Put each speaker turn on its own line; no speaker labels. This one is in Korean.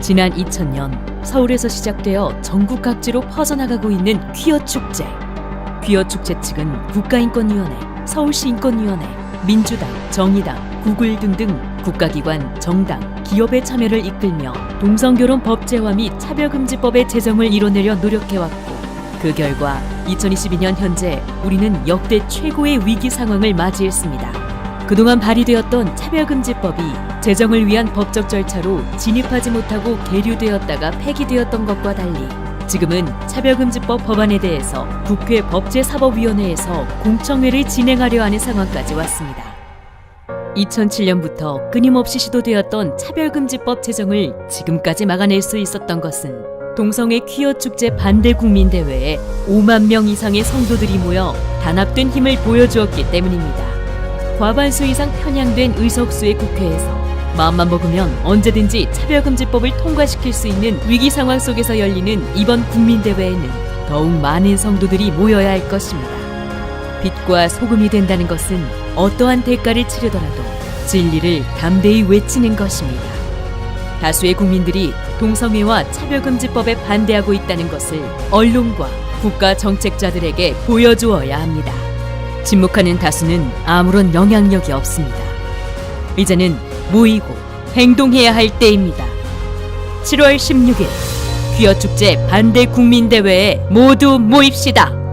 지난 2000년 서울에서 시작되어 전국 각지로 퍼져나가고 있는 퀴어 축제. 퀴어 축제 측은 국가인권위원회, 서울시인권위원회, 민주당, 정의당, 구글 등등 국가기관, 정당, 기업의 참여를 이끌며 동성결혼 법제화 및 차별금지법의 제정을 이뤄내려 노력해왔고 그 결과 2022년 현재 우리는 역대 최고의 위기 상황을 맞이했습니다. 그동안 발의되었던 차별금지법이 제정을 위한 법적 절차로 진입하지 못하고 계류되었다가 폐기되었던 것과 달리 지금은 차별금지법 법안에 대해서 국회 법제사법위원회에서 공청회를 진행하려 하는 상황까지 왔습니다. 2007년부터 끊임없이 시도되었던 차별금지법 제정을 지금까지 막아낼 수 있었던 것은 동성애 퀴어 축제 반대 국민 대회에 5만 명 이상의 성도들이 모여 단합된 힘을 보여주었기 때문입니다. 과반수 이상 편향된 의석수의 국회에서 마음만 먹으면 언제든지 차별금지법을 통과시킬 수 있는 위기 상황 속에서 열리는 이번 국민대회에는 더욱 많은 성도들이 모여야 할 것입니다. 빛과 소금이 된다는 것은 어떠한 대가를 치르더라도 진리를 담대히 외치는 것입니다. 다수의 국민들이 동성애와 차별금지법에 반대하고 있다는 것을 언론과 국가 정책자들에게 보여주어야 합니다. 침묵하는 다수는 아무런 영향력이 없습니다. 이제는 모이고 행동해야 할 때입니다. 7월 16일 귀어 축제 반대 국민대회에 모두 모입시다.